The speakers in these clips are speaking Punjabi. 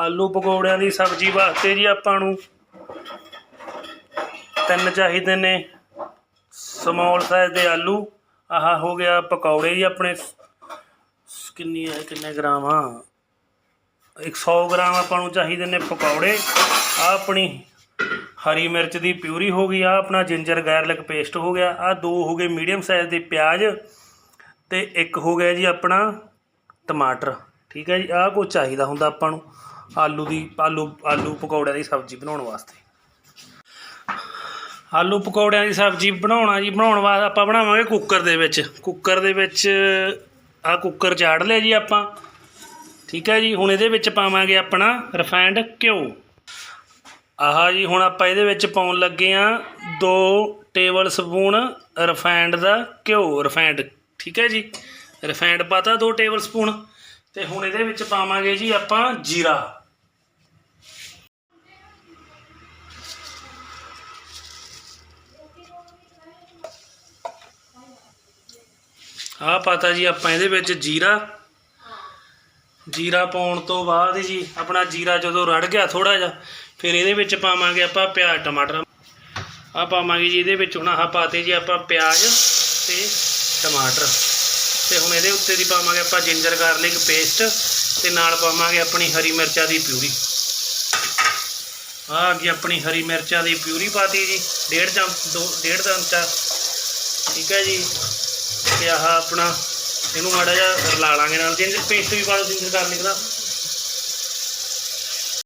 ਆਲੂ ਪਕੌੜਿਆਂ ਦੀ ਸਬਜ਼ੀ ਵਾਸਤੇ ਜੀ ਆਪਾਂ ਨੂੰ ਤਿੰਨ ਚਾਹੀਦੇ ਨੇ ਸਮਾਲ ਸਾਈਜ਼ ਦੇ ਆਲੂ। ਆਹ ਹੋ ਗਿਆ ਪਕੌੜੇ ਜੀ ਆਪਣੇ। ਸ- ਕਿੰਨੀ ਹੈ ਕਿੰਨੇ ਗ੍ਰਾਮ ਆ? 100 ਗ੍ਰਾਮ ਆਪਾਂ ਨੂੰ ਚਾਹੀਦੇ ਨੇ ਪਕੌੜੇ। ਆ ਆਪਣੀ ਹਰੀ ਮਿਰਚ ਦੀ ਪਿਊਰੀ ਹੋ ਗਈ ਆ ਆਪਣਾ ਜਿੰਜਰ ਗਾਰਲਿਕ ਪੇਸਟ ਹੋ ਗਿਆ। ਆ ਦੋ ਹੋ ਗਏ ਮੀਡੀਅਮ ਸਾਈਜ਼ ਦੇ ਪਿਆਜ਼ ਤੇ ਇੱਕ ਹੋ ਗਿਆ ਜੀ ਆਪਣਾ ਟਮਾਟਰ। ਠੀਕ ਹੈ ਜੀ, ਆਹ ਕੁਝ ਚਾਹੀਦਾ ਹੁੰਦਾ ਆਪਾਂ ਨੂੰ, ਆਲੂ ਦੀ, ਆਲੂ ਆਲੂ ਪਕੌੜਿਆਂ ਦੀ ਸਬਜ਼ੀ ਬਣਾਉਣ ਵਾਸਤੇ। ਆਲੂ ਪਕੌੜਿਆਂ ਦੀ ਸਬਜ਼ੀ ਬਣਾਉਣਾ ਜੀ, ਬਣਾਉਣ ਵਾਸਤੇ ਆਪਾਂ ਬਣਾਵਾਂਗੇ ਕੁੱਕਰ ਦੇ ਵਿੱਚ। ਕੁੱਕਰ ਦੇ ਵਿੱਚ ਆਹ ਕੁੱਕਰ ਚਾੜ ਲਿਆ ਜੀ ਆਪਾਂ। ਠੀਕ ਹੈ ਜੀ, ਹੁਣ ਇਹਦੇ ਵਿੱਚ ਪਾਵਾਂਗੇ ਆਪਣਾ ਰਿਫਾਈਂਡ ਘਿਓ। ਆਹ ਜੀ, ਹੁਣ ਆਪਾਂ ਇਹਦੇ ਵਿੱਚ ਪਾਉਣ ਲੱਗੇ ਆ 2 ਟੇਬਲ ਸਪੂਨ ਰਿਫਾਈਂਡ ਦਾ ਘਿਓ ਰਿਫਾਈਂਡ ਠੀਕ ਹੈ ਜੀ ਰਿਫਾਈਂਡ ਪਾਤਾ 2 ਟੇਬਲ ਸਪੂਨ ਤੇ ਹੁਣ ਇਹਦੇ ਵਿੱਚ ਪਾਵਾਂਗੇ ਜੀ ਆਪਾਂ ਜੀਰਾ। ਆਹ ਪਾਤਾ ਜੀ ਆਪਾਂ ਇਹਦੇ ਵਿੱਚ ਜੀਰਾ। ਜੀਰਾ ਪਾਉਣ ਤੋਂ ਬਾਅਦ ਜੀ ਆਪਣਾ ਜੀਰਾ ਜਦੋਂ ਰੜ ਗਿਆ ਥੋੜਾ ਜਿਹਾ, ਫਿਰ ਇਹਦੇ ਵਿੱਚ ਪਾਵਾਂਗੇ ਆਪਾਂ ਪਿਆਜ਼, ਟਮਾਟਰ। ਆ ਪਾਵਾਂਗੇ ਜੀ ਇਹਦੇ ਵਿੱਚ, ਹੁਣ ਆਹ ਪਾਤੇ ਜੀ ਆਪਾਂ ਪਿਆਜ਼ ਤੇ ਟਮਾਟਰ। ਤੇ ਹੁਣ ਇਹਦੇ ਉੱਤੇ ਦੀ ਪਾਵਾਂਗੇ ਆਪਾਂ ਜਿੰਜਰ ਗਾਰਲਿਕ ਪੇਸਟ ਤੇ ਨਾਲ ਪਾਵਾਂਗੇ ਆਪਣੀ ਹਰੀ ਮਿਰਚਾਂ ਦੀ ਪਿਊਰੀ। ਆਹ ਆ ਗਈ ਆਪਣੀ ਹਰੀ ਮਿਰਚਾਂ ਦੀ ਪਿਊਰੀ ਪਾਤੀ ਜੀ, ਡੇਢ ਚਮਚ, ਦੋ, ਡੇਢ ਚਮਚਾ, ਠੀਕ ਹੈ ਜੀ। ਤੇ ਆਹ ਆਪਣਾ ਇਹਨੂੰ ਮਾੜਾ ਜਿਹਾ ਰਲਾ ਲਾਂਗੇ ਨਾਲ ਜਿੰਜਰ ਪੇਸਟ ਵੀ ਪਾ ਲਓ ਜਿੰਜਰ ਗਾਰਲਿਕ ਦਾ।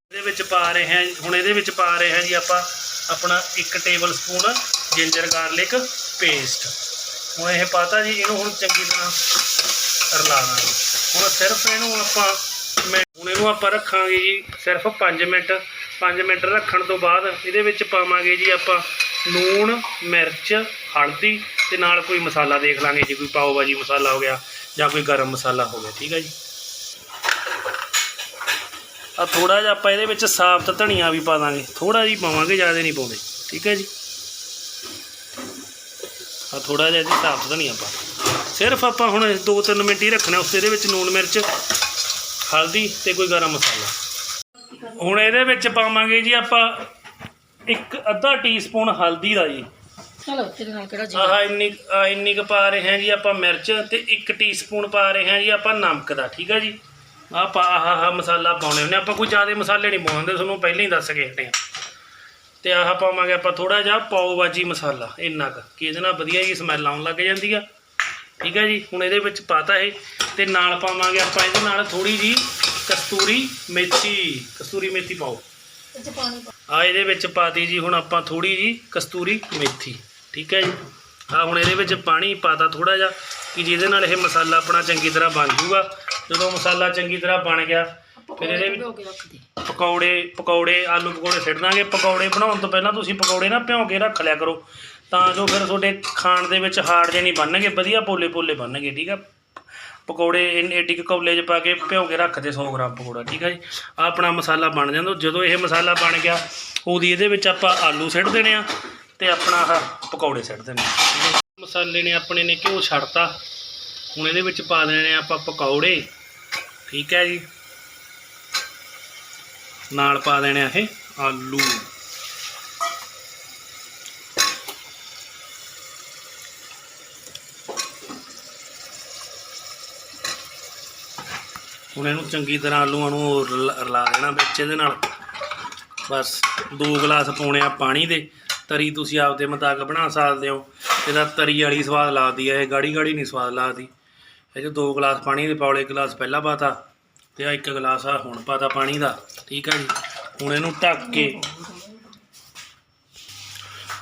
ਇਹਦੇ ਵਿੱਚ ਪਾ ਰਹੇ ਹਾਂ ਹੁਣ ਇਹਦੇ ਵਿੱਚ ਪਾ ਰਹੇ ਹਾਂ ਜੀ ਆਪਾਂ ਆਪਣਾ 1 table spoon ginger garlic paste ਹੁਣ ਇਹ ਪਾਤਾ ਜੀ, ਇਹਨੂੰ ਹੁਣ ਚੰਗੀ ਤਰ੍ਹਾਂ ਰਲਾ ਦਾਂਗੇ ਹੁਣ ਸਿਰਫ ਇਹਨੂੰ ਆਪਾਂ ਮੈਂ ਹੁਣ ਇਹਨੂੰ ਆਪਾਂ ਰੱਖਾਂਗੇ ਜੀ ਸਿਰਫ 5 ਮਿੰਟ। 5 ਮਿੰਟ ਰੱਖਣ ਤੋਂ ਬਾਅਦ ਇਹਦੇ ਵਿੱਚ ਪਾਵਾਂਗੇ ਜੀ ਆਪਾਂ ਲੂਣ, ਮਿਰਚ, ਹਲਦੀ ਤੇ ਨਾਲ ਕੋਈ ਮਸਾਲਾ ਦੇਖ ਲਾਂਗੇ ਜੀ, ਕੋਈ ਪਾਓ ਭਾਜੀ ਮਸਾਲਾ ਹੋ ਗਿਆ ਜਾਂ ਕੋਈ ਗਰਮ ਮਸਾਲਾ ਹੋ ਗਿਆ, ਠੀਕ ਹੈ ਜੀ। ਆ ਥੋੜਾ ਜਿਹਾ ਆਪਾਂ ਇਹਦੇ ਵਿੱਚ ਸਾਬਤ ਧਨੀਆ ਵੀ ਪਾ ਦਾਂਗੇ। ਥੋੜਾ ਜਿਹਾ ਪਾਵਾਂਗੇ, ਜ਼ਿਆਦਾ ਨਹੀਂ ਪਾਉਂਦੇ, ਠੀਕ ਹੈ ਜੀ। ਆ ਥੋੜਾ ਜਿਹਾ ਇਹਦੇ ਸਾਬਤ ਧਨੀਆ ਪਾ ਸਿਰਫ ਆਪਾਂ ਹੁਣ 2-3 ਮਿੰਟ ਹੀ ਰੱਖਣਾ ਉਸ ਇਹਦੇ ਵਿੱਚ ਨੂਣ ਮਿਰਚ ਹਲਦੀ ਤੇ ਕੋਈ ਗਰਮ ਮਸਾਲਾ। ਹੁਣ ਇਹਦੇ ਵਿੱਚ ਪਾਵਾਂਗੇ ਜੀ ਆਪਾਂ ਇੱਕ ਅੱਧਾ ਟੀਸਪੂਨ ਹਲਦੀ ਦਾ ਜੀ। ਚਲੋ ਤੇਰੇ ਨਾਲ ਕਿਹੜਾ ਜੀ? ਆਹ ਇੰਨੀ ਆਹ ਇੰਨੀ ਕੁ ਪਾ ਰਹੇ ਹਾਂ ਜੀ ਆਪਾਂ ਮਿਰਚ ਤੇ 1 ਟੀਸਪੂਨ ਪਾ ਰਹੇ ਹਾਂ ਜੀ ਆਪਾਂ ਨਮਕ ਦਾ ਠੀਕ ਹੈ ਜੀ? ਆਹ ਪਾ ਆਹ ਮਸਾਲਾ ਪਾਉਣੇ ਹੁੰਦੇ ਆਪਾਂ ਕੋਈ ਜ਼ਿਆਦਾ ਮਸਾਲੇ ਨਹੀਂ ਪਾਉਂਦੇ ਤੁਹਾਨੂੰ ਪਹਿਲਾਂ ਹੀ ਦੱਸ ਕੇ ਹਟੇ ਹਾਂ ਤੇ ਆਹ ਪਾਵਾਂਗੇ ਆਪਾਂ ਥੋੜਾ ਜਿਹਾ ਪਾਓ ਭਾਜੀ ਮਸਾਲਾ ਇੰਨਾ ਕੁ ਕਿ ਇਹਦੇ ਨਾਲ ਵਧੀਆ ਜੀ ਸਮੈਲ ਆਉਣ ਲੱਗ ਜਾਂਦੀ ਆ। ਠੀਕ ਹੈ ਜੀ? ਹੁਣ ਇਹਦੇ ਵਿੱਚ ਪਾਤਾ ਇਹ ਤੇ ਨਾਲ ਪਾਵਾਂਗੇ ਆਪਾਂ ਇਹਦੇ ਨਾਲ ਥੋੜੀ ਜੀ ਕਸਤੂਰੀ ਮੇਥੀ ਕਸਤੂਰੀ ਮੇਥੀ ਪਾਓ। ਆ ਇਹਦੇ ਵਿੱਚ ਪਾਤੀ ਜੀ ਹੁਣ ਆਪਾਂ ਥੋੜੀ ਜੀ ਕਸਤੂਰੀ ਮੇਥੀ। ਠੀਕ ਹੈ ਜੀ? ਆ ਹੁਣ ਇਹਦੇ ਵਿੱਚ ਪਾਣੀ ਪਾਤਾ ਥੋੜਾ ਜਿਹਾ ਕਿ ਜਿਹਦੇ ਨਾਲ ਇਹ ਮਸਾਲਾ ਆਪਣਾ ਚੰਗੀ ਤਰ੍ਹਾਂ ਬਣ ਜੂਗਾ। ਜਦੋਂ ਮਸਾਲਾ ਚੰਗੀ ਤਰ੍ਹਾਂ ਬਣ ਗਿਆ ਫਿਰ ਇਹਦੇ ਵਿੱਚ ਭਿਓ ਕੇ ਰੱਖ ਦੇ। ਪਕੌੜੇ ਪਕੌੜੇ ਆਲੂ ਪਕੌੜੇ ਸਿੱਟ ਦਾਂਗੇ। ਪਕੌੜੇ ਬਣਾਉਣ ਤੋਂ ਪਹਿਲਾਂ ਤੁਸੀਂ ਪਕੌੜੇ ਨਾ ਭਿਉਂ ਕੇ ਰੱਖ ਲਿਆ ਕਰੋ। ਤਾਂ ਜੋ ਫਿਰ ਤੁਹਾਡੇ ਖਾਣ ਦੇ ਵਿੱਚ ਹਾਰਡ ਜੇ ਨਹੀਂ ਬਣਨਗੇ ਵਧੀਆ ਪੋਲੇ ਪੋਲੇ ਬਣਨਗੇ ਠੀਕ ਆ? ਪਕੌੜੇ ਏਡੀ ਕੁ ਕੌਲੇ 'ਚ ਪਾ ਕੇ ਭਿਉਂ ਕੇ ਰੱਖ ਦੇ 100 ਗ੍ਰਾਮ ਪਕੌੜਾ ਠੀਕ ਆ ਜੀ? ਆਹ ਆਪਣਾ ਮਸਾਲਾ ਬਣ ਜਾਂਦਾ। ਜਦੋਂ ਇਹ ਮਸਾਲਾ ਬਣ ਗਿਆ ਉਹਦੀ ਇਹਦੇ ਵਿੱਚ ਆਪਾਂ ਆਲੂ ਸਿੱਟ ਦੇਣੇ ਆ ਤੇ ਆਪਣਾ ਆਹ ਪਕੌੜੇ ਸਿੱਟ ਦੇਣੇ ਆ ਠੀਕ ਮਸਾਲੇ ਨੇ ਆਪਣੇ ਨੇ ਘਿਓ ਛੱਡਤਾ। ਹੁਣ ਇਹਦੇ ਵਿੱਚ ਪਾ ਦੇਣੇ ਆ ਆਪਾਂ ਪਕੌੜੇ ਠੀਕ ਹੈ ਜੀ? ਨਾਲ ਪਾ ਦੇਣੇ ਆ ਇਹ ਆਲੂ। ਹੁਣ ਇਹਨੂੰ ਚੰਗੀ ਤਰ੍ਹਾਂ ਆਲੂਆਂ ਨੂੰ ਰਲਾ ਦੇਣਾ ਵਿੱਚ ਇਹਦੇ ਨਾਲ। ਬਸ ਦੋ ਗਲਾਸ ਪਾਉਣੇ ਆ ਪਾਣੀ ਦੇ। ਤਰੀ ਤੁਸੀਂ ਆਪਦੇ ਮੁਤਾਬਕ ਬਣਾ ਸਕਦੇ ਹੋ। ਇਹਦਾ ਤਰੀ ਵਾਲੀ ਸਵਾਦ ਲਾਦੀ ਹੈ ਇਹ ਗਾੜੀ ਗਾੜੀ ਨਹੀਂ ਸਵਾਦ ਲਾਦੀ ਇਹ 'ਚ ਦੋ ਗਲਾਸ ਪਾਣੀ ਦੇ ਪੌਲੇ ਗਲਾਸ ਪਹਿਲਾਂ ਪਾਤਾ। ਤੇ ਆ ਇੱਕ ਗਲਾਸ ਆ ਹੁਣ ਪਾਤਾ ਪਾਣੀ ਦਾ, ਠੀਕ ਹੈ ਜੀ। ਹੁਣ ਇਹਨੂੰ ਢੱਕ ਕੇ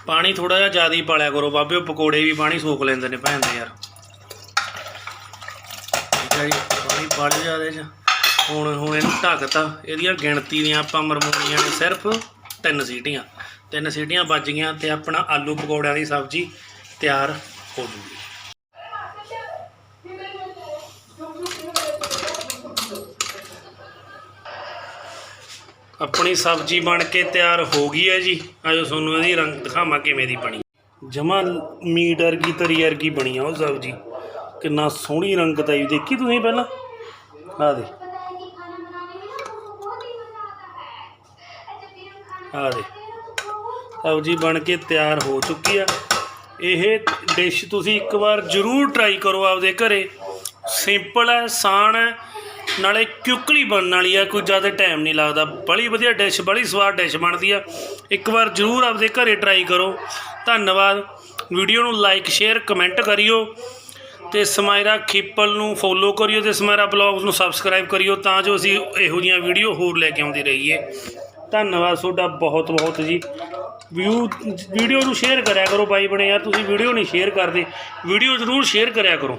ਪਾਣੀ ਥੋੜਾ ਜਿਹਾ ਜ਼ਿਆਦਾ ਹੀ ਪਾਲਿਆ ਕਰੋ। ਬਾਬੇ, ਉਹ ਪਕੌੜੇ ਵੀ ਪਾਣੀ ਸੋਖ ਲੈਂਦੇ ਨੇ ਭੈਣ ਦੇ ਯਾਰ। ਠੀਕ ਹੈ ਜੀ, ਪਾਣੀ ਪਾ ਲਿਆ ਜ਼ਿਆਦਾ ਚ। ਹੁਣ ਹੁਣ ਇਹਨੂੰ ਢੱਕਤਾ। ਇਹਦੀਆਂ ਗਿਣਤੀ ਦੀਆਂ ਆਪਾਂ ਮਰਮੋਣੀਆਂ ਨੇ ਸਿਰਫ ਤਿੰਨ ਸੀਟੀਆਂ। ਤਿੰਨ ਸੀਟੀਆਂ ਵੱਜ ਗਈਆਂ ਤੇ ਆਪਣਾ ਆਲੂ ਪਕੌੜਿਆਂ ਦੀ ਸਬਜ਼ੀ ਤਿਆਰ ਹੋ ਜੂਗੀ। ਆਪਣੀ ਸਬਜ਼ੀ ਬਣ ਕੇ ਤਿਆਰ ਹੋ ਗਈ ਹੈ ਜੀ। ਆਜੋ ਤੁਹਾਨੂੰ ਇਹਦੀ ਰੰਗ ਦਿਖਾਵਾਂ ਕਿਵੇਂ ਦੀ ਬਣੀ। ਜਮਾ ਮੀਟ ਵਰਗੀ, ਤਰੀ ਵਰਗੀ ਬਣੀ ਆ ਉਹ ਸਬਜ਼ੀ। ਕਿੰਨਾ ਸੋਹਣੀ ਰੰਗ ਤਾਈ ਦੇਖੀ ਤੁਸੀਂ ਪਹਿਲਾਂ? ਆ ਦੇ ਆ ਦੇ ਸਬਜ਼ੀ ਬਣ ਕੇ ਤਿਆਰ ਹੋ ਚੁੱਕੀ ਆ। ਇਹ ਡਿਸ਼ ਤੁਸੀਂ ਇੱਕ ਵਾਰ ਜ਼ਰੂਰ ਟਰਾਈ ਕਰੋ ਆਪਦੇ ਘਰੇ। ਸਿੰਪਲ ਹੈ, ਸਾਨ ਹੈ। ਨਾਲੇ ਕਿਉਕਲੀ ਬਣਨ ਵਾਲੀ ਆ, ਕੋਈ ਜ਼ਿਆਦਾ ਟਾਈਮ ਨਹੀਂ ਲੱਗਦਾ। ਬੜੀ ਵਧੀਆ ਡਿਸ਼ ਬੜੀ ਸਵਾਦ ਡਿਸ਼ ਬਣਦੀ ਆ। ਇੱਕ ਵਾਰ ਜ਼ਰੂਰ ਆਪਦੇ ਘਰੇ ਟਰਾਈ ਕਰੋ। ਧੰਨਵਾਦ। ਵੀਡੀਓ ਨੂੰ ਲਾਈਕ ਸ਼ੇਅਰ ਕਮੈਂਟ ਕਰਿਓ। ਤੇ ਸਮਾਇਰਾ ਖੀਪਲ ਨੂੰ ਫੋਲੋ ਕਰਿਓ ਤੇ ਸਮਾਇਰਾ ਬਲੌਗਸ ਨੂੰ ਸਬਸਕ੍ਰਾਈਬ ਕਰਿਓ ਤਾਂ ਜੋ ਅਸੀਂ ਇਹੋ ਜਿਹੀਆਂ ਵੀਡੀਓ ਹੋਰ ਲੈ ਕੇ ਆਉਂਦੇ ਰਹੀਏ। ਧੰਨਵਾਦ ਤੁਹਾਡਾ ਬਹੁਤ ਬਹੁਤ ਜੀ। ਵਿਊ ਵੀਡੀਓ ਨੂੰ ਸ਼ੇਅਰ ਕਰਿਆ ਕਰੋ ਬਾਈ ਬਣੇ ਯਾਰ, ਤੁਸੀਂ ਵੀਡੀਓ ਨਹੀਂ ਸ਼ੇਅਰ ਕਰਦੇ। ਵੀਡੀਓ ਜ਼ਰੂਰ ਸ਼ੇਅਰ ਕਰਿਆ ਕਰੋ।